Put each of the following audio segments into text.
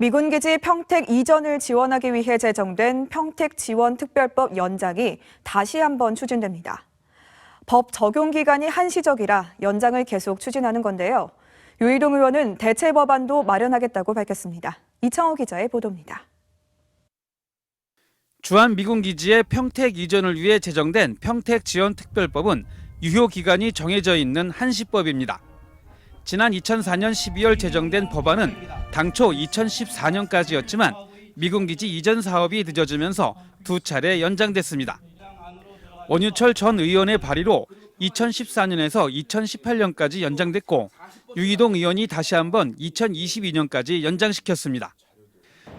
미군 기지 평택 이전을 지원하기 위해 제정된 평택 지원 특별법 연장이 다시 한번 추진됩니다. 법 적용 기간이 한시적이라 연장을 계속 추진하는 건데요. 유이동 의원은 대체 법안도 마련하겠다고 밝혔습니다. 이창호 기자의 보도입니다. 주한 미군 기지의 평택 이전을 위해 제정된 평택 지원 특별법은 유효 기간이 정해져 있는 한시법입니다. 지난 2004년 12월 제정된 법안은 당초 2014년까지였지만 미군 기지 이전 사업이 늦어지면서 두 차례 연장됐습니다. 원유철 전 의원의 발의로 2014년에서 2018년까지 연장됐고 유이동 의원이 다시 한번 2022년까지 연장시켰습니다.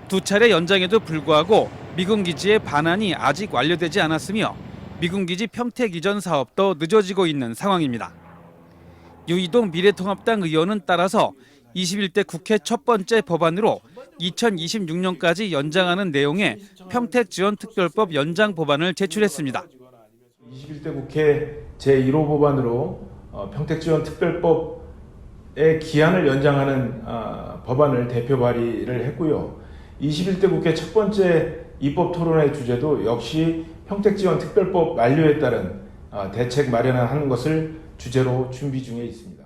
두 차례 연장에도 불구하고 미군 기지의 반환이 아직 완료되지 않았으며 미군 기지 평택 이전 사업도 늦어지고 있는 상황입니다. 유이동 미래통합당 의원은 따라서 21대 국회 첫 번째 법안으로 2026년까지 연장하는 내용의 평택 지원 특별법 연장 법안을 제출했습니다. 21대 국회 제1호 법안으로 어, 평택 지원 특별법의 기한을 연장하는 아, 법안을 대표 발의를 했고요. 21대 국회 첫 번째 입법 토론회 주제도 역시 평택 지원 특별법 만료에 따른 아, 대책 마련하는 것을 주제로 준비 중에 있습니다.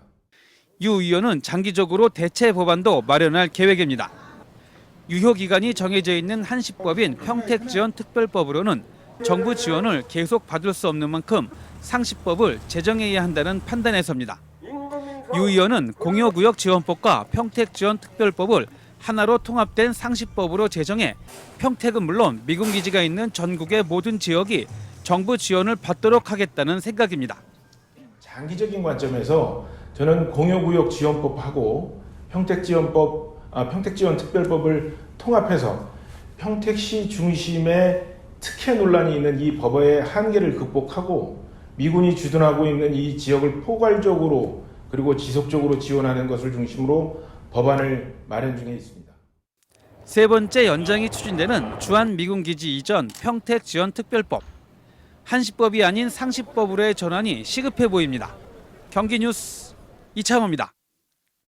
유 의원은 장기적으로 대체 법안도 마련할 계획입니다. 유효 기간이 정해져 있는 한시법인 평택 지원 특별법으로는 정부 지원을 계속 받을 수 없는 만큼 상시법을 제정해야 한다는 판단에서입니다. 유 의원은 공여구역 지원법과 평택 지원 특별법을 하나로 통합된 상시법으로 제정해 평택은 물론 미군 기지가 있는 전국의 모든 지역이 정부 지원을 받도록 하겠다는 생각입니다. 장기적인 관점에서 저는 공여구역 지원법하고 평택지원법, 아, 평택지원특별법을 통합해서 평택시 중심의 특혜 논란이 있는 이 법의 한계를 극복하고 미군이 주둔하고 있는 이 지역을 포괄적으로 그리고 지속적으로 지원하는 것을 중심으로 법안을 마련 중에 있습니다. 세 번째 연장이 추진되는 주한 미군 기지 이전 평택 지원 특별법. 한시법이 아닌 상시법으로의 전환이 시급해 보입니다. 경기 뉴스 이창호입니다.